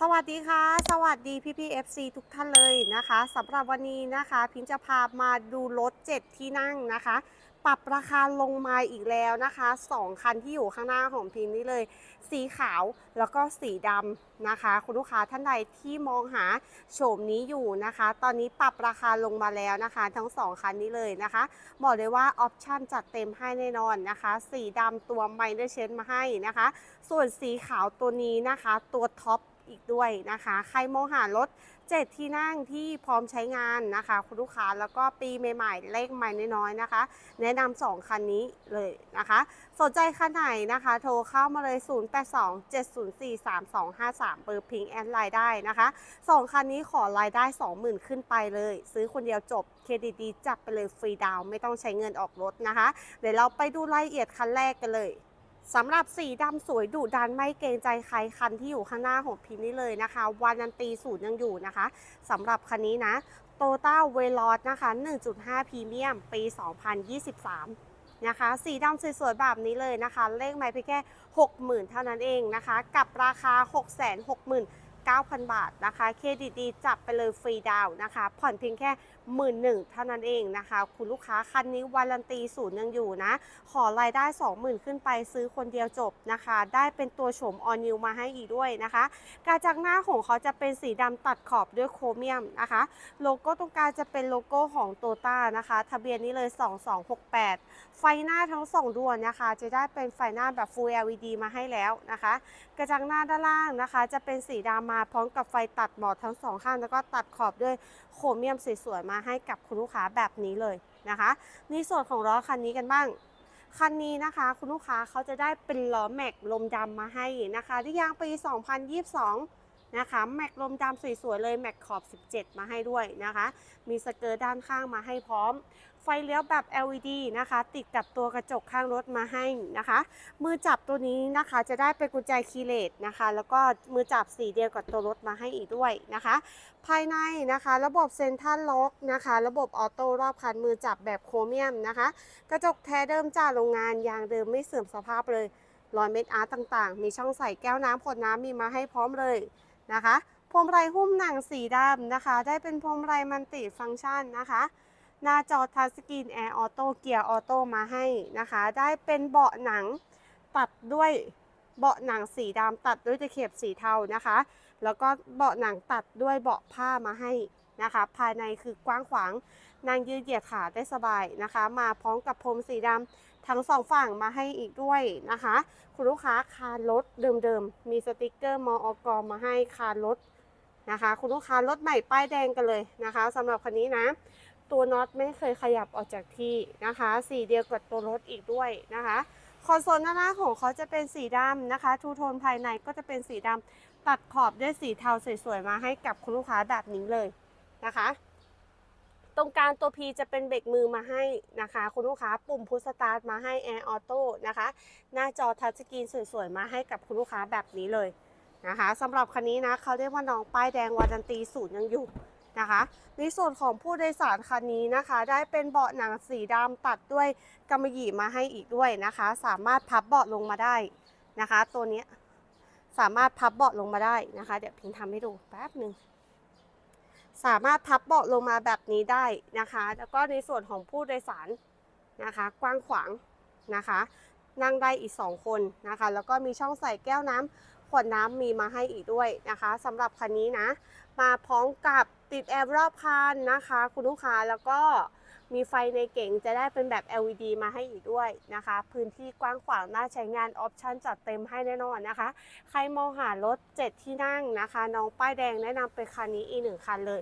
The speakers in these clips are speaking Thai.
สวัสดีค่ะ สวัสดีพี่พีเอฟซีทุกท่านเลยนะคะสำหรับวันนี้นะคะ พิมจะพามาดูรถ 7 ที่นั่งนะคะ ปรับราคาลงมาอีกแล้วนะคะ 2 คันที่อยู่ข้างหน้าของพิมนี่เลย สีขาวแล้วก็สีดำนะคะ คุณลูกค้าท่านใดที่มองหาโฉมนี้อยู่นะคะ ตอนนี้ปรับราคาลงมาแล้วนะคะ ทั้ง 2 คันนี้เลยนะคะ บอกเลยว่าออปชั่นจัดเต็มให้แน่นอนนะคะ สีดำตัวไมเนอร์เชนมาให้นะคะ ส่วนสีขาวตัวนี้นะคะ ตัวท็อป อีกด้วยนะคะ ใครมองหารถ 7 ที่นั่งที่พร้อมใช้งานนะคะคุณลูกค้าแล้วก็ปีใหม่ๆ เลขใหม่น้อยๆนะคะ แนะนำ2คันนี้เลยนะคะ สนใจคันไหนนะคะ โทรเข้ามาเลย 0827043253 เบอร์พิงแอนไลน์ได้นะคะ 2 คันนี้ขอรายได้ 20,000 ขึ้นไปเลย ซื้อคนเดียวจบเครดิตดีจับไปเลยฟรีดาวไม่ต้องใช้เงินออกรถนะคะ เดี๋ยวเราไปดูรายละเอียดคันแรกกันเลย สำหรับสีดำสวยดุดันไม่เกรงใจใครคันที่อยู่ข้างหน้าของพิมพ์นี่เลยนะคะ วานันตีสูตรยังอยู่นะคะสำหรับคันนี้นะโตต้าเวลอสนะคะ 1.5พรีเมียม ปี 2023 นะคะ สีดำสวยๆแบบนี้เลยนะคะ เลขไม่เพียงแค่ 60,000 เท่านั้นเองนะคะ กับราคา 9,000 บาทนะคะเครดิตดีจับไปเลยฟรีดาวนะคะ ผ่อนเพียงแค่หมื่นหนึ่งเท่านั้นเองนะคะ คุณลูกค้าคันนี้วารันตีศูนย์ยังอยู่นะ ขอรายได้ 20,000 ขึ้นไปซื้อคนเดียวจบนะคะ ได้เป็นตัวโฉมออนิวมาให้อีกด้วยนะคะกรจังหน้าของเขาจะเป็นสีดำตัดขอบด้วยโครเมียมนะคะ โลโก้ตรงกลางจะเป็นโลโก้ของโตต้านะคะ ทะเบียนนี้เลย 2268 ไฟหน้าทั้งสองดวงนะคะ จะได้เป็นไฟหน้าแบบ Full LED มาให้แล้วนะคะกระจังหน้าด้านล่างนะคะ จะเป็นสีดำมาพร้อมกับไฟตัดหมอดทั้งสองข้าง แล้วก็ตัดขอบด้วยโครเมียมสวยๆมาให้กับคุณลูกค้าแบบนี้เลยนะคะในส่วนของล้อคันนี้กันบ้างคันนี้นะคะคุณลูกค้าเขาจะได้เป็นล้อแม็กลมดำมาให้นะคะที่ยางปี 2022 นะคะแม็กลมดำสวยๆเลยแม็กขอบ 17 มาให้ด้วยนะคะ มีสเกิร์ตด้านข้างมาให้พร้อม ไฟเลี้ยวแบบ LED นะคะ ติดกับตัวกระจกข้างรถมาให้นะคะ มือจับตัวนี้นะคะจะได้เป็นกุญแจคีย์เลสนะคะ แล้วก็มือจับสีเดียวกับตัวรถมาให้อีกด้วยนะคะ ภายในนะคะระบบเซ็นทรัลล็อกนะคะ ระบบออโต้รอบคันมือจับแบบโครเมียมนะคะ กระจกแท้เดิมจากโรงงานยางเดิมไม่เสื่อมสภาพเลยรอยเม็ดอาร์ตต่างๆ มีช่องใส่แก้วน้ำขวดน้ำมีมาให้พร้อมเลย นะคะพวงมาลัยหุ้มหนังสีดำนะคะ ได้เป็นพวงมาลัยมันติฟังก์ชันนะคะ หน้าจอทัชสกรีนแอร์ออโต้เกียร์ออโต้มาให้นะคะ ได้เป็นเบาะหนังตัดด้วยเบาะหนังสีดำตัดด้วยตะเข็บสีเทานะคะ แล้วก็เบาะหนังตัดด้วยเบาะผ้ามาให้นะคะ ภายในคือกว้างขวางนางยืดเหยียดขาได้สบายนะคะ มาพร้อมกับพรมสีดำ ทั้งสองฝั่งมาให้อีกด้วยนะคะ คุณลูกค้าคานรถเดิมๆ มีสติกเกอร์มออกมาให้คานรถนะคะ คุณลูกค้ารถใหม่ป้ายแดงกันเลยนะคะสำหรับคันนี้นะ ตัวน็อตไม่เคยขยับออกจากที่นะคะสีเดียวกับตัวรถอีกด้วยนะคะคอนโซลหน้าหน้าของเขาจะเป็นสีดำนะคะ ทูโทนภายในก็จะเป็นสีดำตัดขอบด้วยสีเทาสวยๆมาให้กับคุณลูกค้าแบบนี้เลยนะคะ ตรงกลางตัว P จะเป็นเบรกมือมาให้นะคะ คุณลูกค้าปุ่มพุชสตาร์ทมาให้แอร์ออโต้นะคะ หน้าจอทัชสกรีนสวยๆ มาให้กับคุณลูกค้าแบบนี้เลยนะคะสำหรับคันนี้นะเขาเรียกว่าน้องป้ายแดงวารันตีศูนย์ยังอยู่นะคะในส่วนของผู้โดยสารคันนี้นะคะ ได้เป็นเบาะหนังสีดำตัดด้วยกำมะหยี่มาให้อีกด้วยนะคะ สามารถพับเบาะลงมาได้นะคะ ตัวนี้สามารถพับเบาะลงมาได้นะคะ เดี๋ยวพิงทำให้ดูแป๊บหนึ่ง สามารถพับเบาะลงมาแบบนี้ได้นะคะ แล้วก็ในส่วนของผู้โดยสารนะคะ กว้างขวางนะคะ นั่งได้อีก 2 คนนะคะ แล้วก็มีช่องใส่แก้วน้ำขวดน้ำมีมาให้อีกด้วยนะคะสำหรับคันนี้นะ มาพร้อมกับติดแอร์รอบคันนะคะ คุณลูกค้าแล้วก็มีไฟในเก๋งจะได้เป็นแบบ LED มาให้อีกด้วยนะคะ พื้นที่กว้างขวางน่าใช้งานออปชั่นจัดเต็มให้แน่นอนนะคะ ใครมองหารถ 7 ที่นั่งนะคะ น้องป้ายแดงแนะนำเป็นคันนี้อีกหนึ่งคันเลย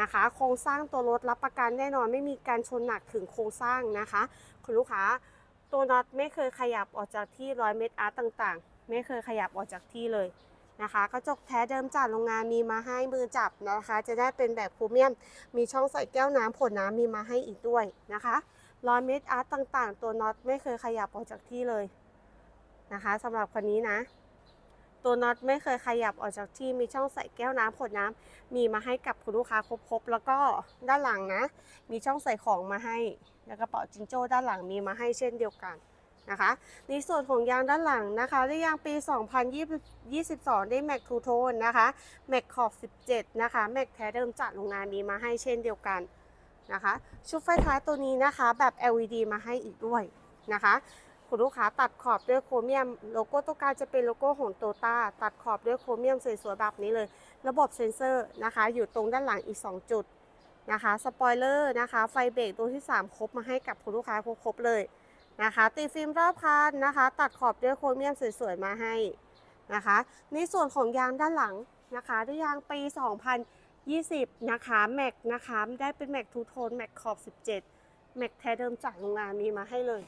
นะคะ โครงสร้างตัวรถรับประกันแน่นอนไม่มีการชนหนักถึงโครงสร้างนะคะ คุณลูกค้าตัวน็อตไม่เคยขยับออกจากที่ร้อยเมตรอาร์ตต่างๆ ไม่เคยขยับออกจากที่เลยนะคะกระจกแท้เดิมจากโรงงานมีมาให้มือจับนะคะ จะได้เป็นแบบพรีเมียม มีช่องใส่แก้วน้ำผลน้ำมีมาให้อีกด้วยนะคะร้อยเมตรอาร์ตต่างๆ ตัวน็อตไม่เคยขยับออกจากที่เลยนะคะสำหรับคนนี้นะ ตัวน็อตไม่เคยขยับออกจากที่มีช่องใส่แก้วน้ำขวดน้ำมีมาให้กับคุณลูกค้าครบๆแล้วก็ด้านหลังนะ มีช่องใส่ของมาให้ แล้วกระเป๋าจิงโจ้ด้านหลังมีมาให้เช่นเดียวกันนะคะ ในส่วนของยางด้านหลังนะคะได้ยางปี 2022 ได้แม็กทูโทนนะคะแม็กขอบ 17 นะคะแม็กแท้เดิมจากโรงงานมีมาให้เช่นเดียวกันนะคะ ชุดไฟท้ายตัวนี้นะคะแบบ LED มาให้อีกด้วยนะคะ คุณลูกค้าตัดขอบด้วยโครเมียม โลโก้ตัวกลางจะเป็นโลโก้ของโตต้าตัดขอบด้วยโครเมียมสวยๆแบบนี้เลย ระบบเซ็นเซอร์นะคะ อยู่ตรงด้านหลังอีก 2 จุดนะคะสปอยเลอร์นะคะ ไฟเบรกตัวที่ 3 ครบมาให้กับคุณลูกค้าครบๆเลยนะคะติดฟิล์มรอบคันนะคะ ตัดขอบด้วยโครเมียมสวยๆมาให้นะคะในส่วนของยางด้านหลังนะคะด้วยยางปี 2020 นะคะแม็กนะคะได้เป็นแม็กทูโทนแม็กขอบ 17แม็กแท้เดิมจากโรงงานมีมาให้เลย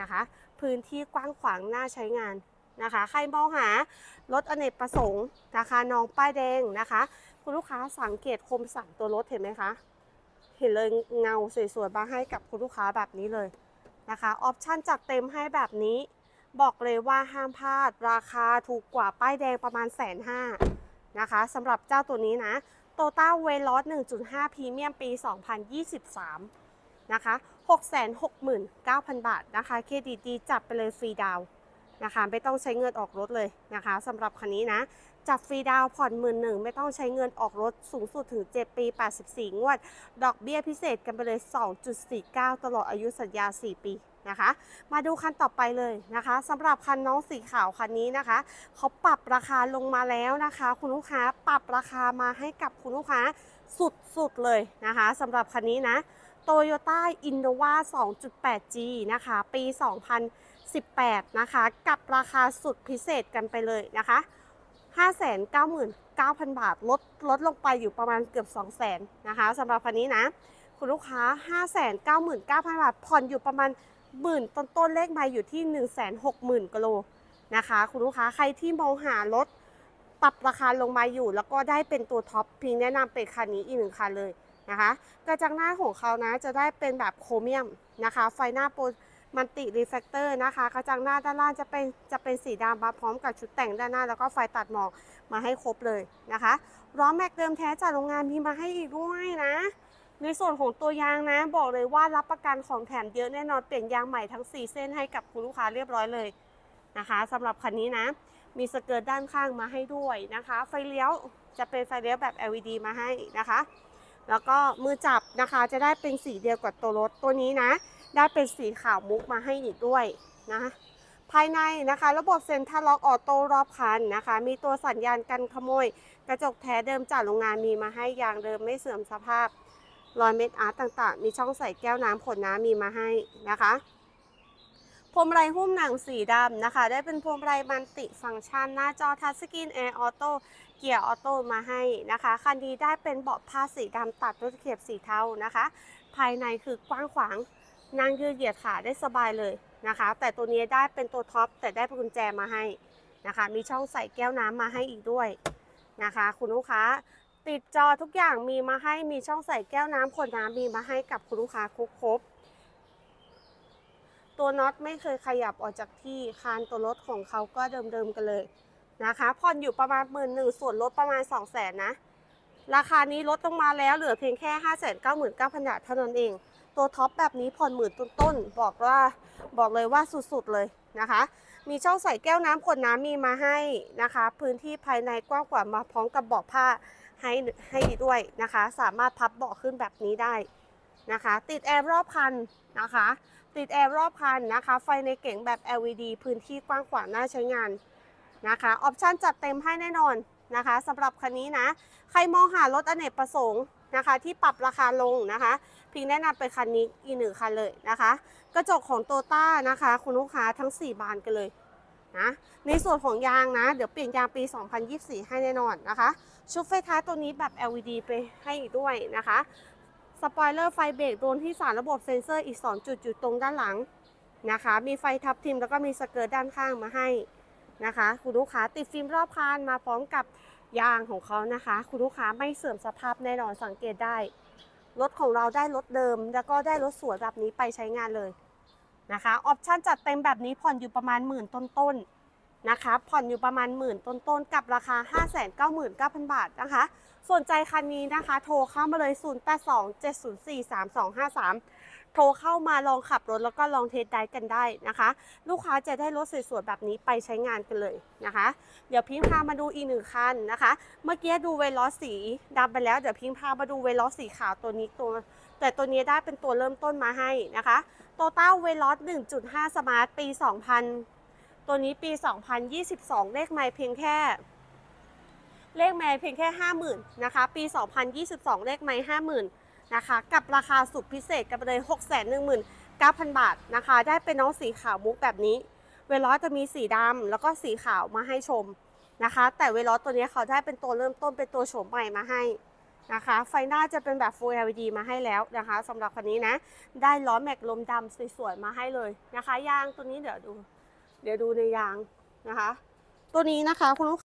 นะคะ พื้นที่กว้างขวางน่าใช้งานนะคะ ใครมองหารถอเนกประสงค์นะคะน้องป้ายแดงนะคะ คุณลูกค้าสังเกตคมสันตัวรถเห็นไหมคะ เห็นเลยเงาสวยๆมาให้กับคุณลูกค้าแบบนี้เลยนะคะออปชั่นจัดเต็มให้แบบนี้ บอกเลยว่าห้ามพลาด ราคาถูกกว่าป้ายแดงประมาณแสนห้านะคะสำหรับเจ้าตัวนี้นะโตต้าเวลอส1.5พรีเมียมปี 2023 นะคะ669,000 บาทนะคะเครดิตดีจับไปเลยฟรีดาวนะคะไม่ต้องใช้เงินออกรถเลยนะคะสำหรับคันนี้นะจับฟรีดาวผ่อนหมื่นหนึ่งไม่ต้องใช้เงินออกรถสูงสุดถึง 7 ปี 84 งวด ดอกเบี้ยพิเศษกันไปเลย 2.49 ตลอดอายุสัญญา 4 ปีนะคะ มาดูคันต่อไปเลยนะคะสำหรับคันน้องสีขาวคันนี้นะคะเขาปรับราคาลงมาแล้วนะคะ คุณลูกค้าปรับราคามาให้กับคุณลูกค้าสุดๆเลยนะคะสำหรับคันนี้นะ Toyota Innova 2.8G นะคะ ปี 2018 นะคะ กับราคาสุดพิเศษกันไปเลยนะคะ 599,000 บาท ลดลดลงไปอยู่ประมาณเกือบ 200,000นะคะสำหรับคันนี้นะ คุณลูกค้า 599,000 บาท ผ่อนอยู่ประมาณหมื่นต้นๆเลขมาอยู่ที่ 160,000กิโลนะคะ คุณลูกค้าใครที่มองหารถปรับราคาลงมาอยู่ แล้วก็ได้เป็นตัวท็อปพิงแนะนำเป็นคันนี้อีกหนึ่งคันเลย นะคะกระจังหน้าของเขานะจะได้เป็นแบบโครเมียมนะคะ ไฟหน้าโปรมันติรีเฟกเตอร์นะคะกระจังหน้าด้านล่างจะเป็นจะเป็นสีดำมาพร้อมกับชุดแต่งด้านหน้า แล้วก็ไฟตัดหมอกมาให้ครบเลยนะคะล้อแม็กเดิมแท้จากโรงงานมีมาให้อีกด้วยนะ ในส่วนของตัวยางนะ บอกเลยว่ารับประกันของแถมเยอะแน่นอนเปลี่ยนยางใหม่ทั้ง 4 เส้นให้กับคุณลูกค้าเรียบร้อยเลยนะคะสำหรับคันนี้นะ มีสเกิร์ตด้านข้างมาให้ด้วยนะคะ ไฟเลี้ยวจะเป็นไฟเลี้ยวแบบ LED มาให้นะคะ แล้วก็มือจับนะคะจะได้เป็นสีเดียวกับตัวรถตัวนี้นะ ได้เป็นสีขาวมุกมาให้อีกด้วยนะภายในนะคะระบบเซ็นทรัลล็อกออโต้รอบคันนะคะ มีตัวสัญญาณกันขโมย กระจกแท้เดิมจากโรงงานมีมาให้ยางเดิมไม่เสื่อมสภาพรอยเม็ดอาร์ตต่างๆ มีช่องใส่แก้วน้ำขวดน้ำมีมาให้นะคะพวงมาลัยหุ้มหนังสีดำนะคะ ได้เป็นพวงมาลัยมันติฟังก์ชัน หน้าจอทัชสกรีนแอร์ออโต้ เกียร์ออโต้มาให้นะคะ คันนี้ได้เป็นเบาะผ้าสีดำตัดด้วยเข็บสีเทานะคะ ภายในคือกว้างขวางนั่งยืดเหยียดขาได้สบายเลยนะคะ แต่ตัวนี้ได้เป็นตัวท็อปแต่ได้เป็นกุญแจมาให้นะคะ มีช่องใส่แก้วน้ำมาให้อีกด้วยนะคะ คุณลูกค้าติดจอทุกอย่างมีมาให้มีช่องใส่แก้วน้ำขวดน้ำมีมาให้กับคุณลูกค้าครบครบตัวน็อตไม่เคยขยับออกจากที่คานตัวรถของเขาก็เดิมๆกันเลย นะคะผ่อนอยู่ประมาณหมื่นหนึ่งส่วนลดประมาณ2 0 0แสนนะ ราคานี้ลดลงมาแล้วเหลือเพียงแค่5 9 9 9 0 0 0บาทเท่านั้นเอง ตัวท็อปแบบนี้ผ่อนหมื่นต้นๆบอกว่าบอกเลยว่าสุดๆเลยนะคะ มีช่องใส่แก้วน้ำขวดน้ำมีมาให้นะคะ พื้นที่ภายในกว้างกว่ามาพร้อมกับเบาะผ้าให้ให้ด้วยนะคะ สามารถพับเบาะขึ้นแบบนี้ได้นะคะ ติดแอร์รอบคันนะคะ ติดแอร์รอบคันนะคะ ไฟในเก๋งแบบ LED พื้นที่กว้างขวางน่าใช้งาน นะคะออปชั่นจัดเต็มให้แน่นอนนะคะสำหรับคันนี้นะ ใครมองหารถอเนกประสงค์นะคะที่ปรับราคาลงนะคะ พิงแนะนำเป็นคันนี้อีกหนึ่งคันเลยนะคะ กระจกของโตต้านะคะ คุณลูกค้าทั้ง 4 บานกันเลยนะในส่วนของยางนะ เดี๋ยวเปลี่ยนยางปี 2024 ให้แน่นอนนะคะ ชุดไฟท้ายตัวนี้แบบ LED ไปให้อีกด้วยนะคะ สปอยเลอร์ไฟเบรกโดนที่สารระบบเซ็นเซอร์อีก 2 จุดอยู่ตรงด้านหลังนะคะ มีไฟทับทิมแล้วก็มีสเกิร์ตด้านข้างมาให้ นะคะ คุณลูกค้าติดฟิล์มรอบคันมาพร้อมกับยางของเขานะคะ คุณลูกค้าไม่เสื่อมสภาพแน่นอนสังเกตได้ รถของเราได้รถเดิม แล้วก็ได้รถสวยแบบนี้ไปใช้งานเลยนะคะออปชั่นจัดเต็มแบบนี้ผ่อนอยู่ประมาณหมื่นต้นๆนะคะ ผ่อนอยู่ประมาณหมื่นต้นๆกับราคา 599,000 บาทนะคะ สนใจคันนี้นะคะ โทรเข้ามาเลย 0827043253 โทรเข้ามาลองขับรถแล้วก็ลองเทสไดรฟ์กันได้นะคะ ลูกค้าจะได้รถสวยๆแบบนี้ไปใช้งานกันเลยนะคะ เดี๋ยวพิงพามาดูอีกหนึ่งคันนะคะ เมื่อกี้ดูเวลอสสีดำไปแล้วเดี๋ยวพิงพามาดูเวลอสสีขาวตัวนี้ตัว แต่ตัวนี้ได้เป็นตัวเริ่มต้นมาให้นะคะโตต้าเวลอส1.5 สมาร์ทปี 2000 ตัวนี้ปี 2022 เลขไม่เพียงแค่เลขไม่เพียงแค่ 50,000นะคะ ปี 2022 เลขไม่50,000 นะคะ กับราคาสุดพิเศษกันไปเลย 619,000 บาทนะคะ ได้เป็นน้องสีขาวมุกแบบนี้ เวลอจะมีสีดำแล้วก็สีขาวมาให้ชมนะคะ แต่เวลอตัวนี้เขาได้เป็นตัวเริ่มต้นเป็นตัวโฉมใหม่มาให้นะคะ ไฟหน้าจะเป็นแบบ Full LED มาให้แล้วนะคะสำหรับคันนี้นะ ได้ล้อแม็กลมดำสวยๆมาให้เลยนะคะ ยางตัวนี้เดี๋ยวดู เดี๋ยวดูในยางนะคะ ตัวนี้นะคะคุณลูก